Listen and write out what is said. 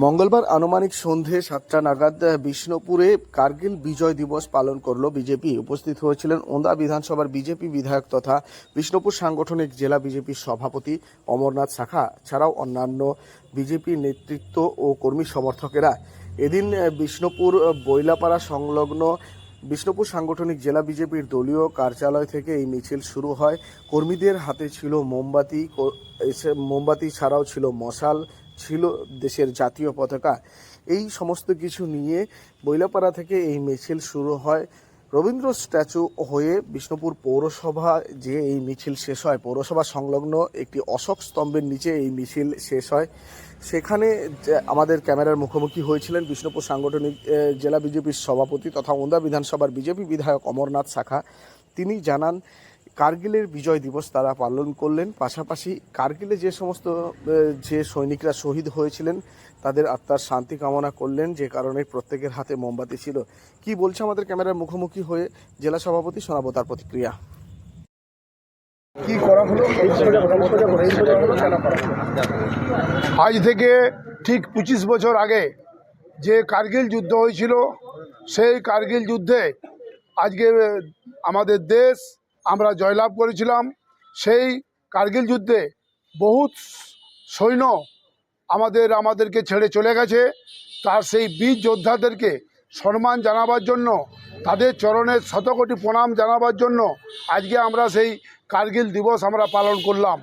মঙ্গলবার আনুমানিক সন্ধে সাতটা নাগাদ বিষ্ণুপুরে কার্গিল বিজয় দিবস পালন করল বিজেপি। উপস্থিত হয়েছিলেন ওন্দা বিধানসভার বিজেপি বিধায়ক তথা বিষ্ণুপুর সাংগঠনিক জেলা বিজেপির সভাপতি অমরনাথ শাখা ছাড়াও অন্যান্য বিজেপি নেতৃত্ব ও কর্মী সমর্থকেরা। এদিন বিষ্ণুপুর বইলাপাড়া সংলগ্ন বিষ্ণুপুর সাংগঠনিক জেলা বিজেপির দলীয় কার্যালয় থেকে এই মিছিল শুরু হয়। কর্মীদের হাতে ছিল মোমবাতি মোমবাতি ছাড়াও ছিল মশাল ছিল দেশের জাতীয় পতাকা। এই সমস্ত কিছু নিয়ে বইলাপাড়া থেকে এই মিছিল শুরু হয়। রবীন্দ্র স্ট্যাচু হয়ে বিষ্ণুপুর পৌরসভা যে এই মিছিল শেষ হয়, পৌরসভা সংলগ্ন একটি অশোক স্তম্ভের নিচে এই মিছিল শেষ হয়। সেখানে আমাদের ক্যামেরার মুখোমুখি হয়েছিলেন বিষ্ণুপুর সাংগঠনিক জেলা বিজেপির সভাপতি তথা ওন্দা বিধানসভার বিজেপি বিধায়ক অমরনাথ শাখা। তিনি জানান কার্গিলের বিজয় দিবস তারা পালন করলেন। পাশাপাশি কার্গিলে যে সমস্ত যে সৈনিকরা শহীদ হয়েছিলেন তাদের আত্মার শান্তি কামনা করলেন যে কারণে প্রত্যেকের হাতে মোমবাতি ছিল। কি বলছে আমাদের ক্যামেরার মুখোমুখি হয়ে জেলা সভাপতি শোনাবো তার প্রতিক্রিয়া? কি করা হলো? আজ থেকে ঠিক পঁচিশ বছর আগে যে কার্গিল যুদ্ধ হয়েছিল সেই কার্গিল যুদ্ধে আজকে আমাদের দেশ আমরা জয়লাভ করেছিলাম। সেই কার্গিল যুদ্ধে বহুত সৈন্য আমাদের, আমাদেরকে ছেড়ে চলে গেছে। তার সেই বীর যোদ্ধাদেরকে সম্মান জানাবার জন্য, তাদের চরণের শতকোটি প্রণাম জানাবার জন্য আজকে আমরা সেই কার্গিল দিবস আমরা পালন করলাম।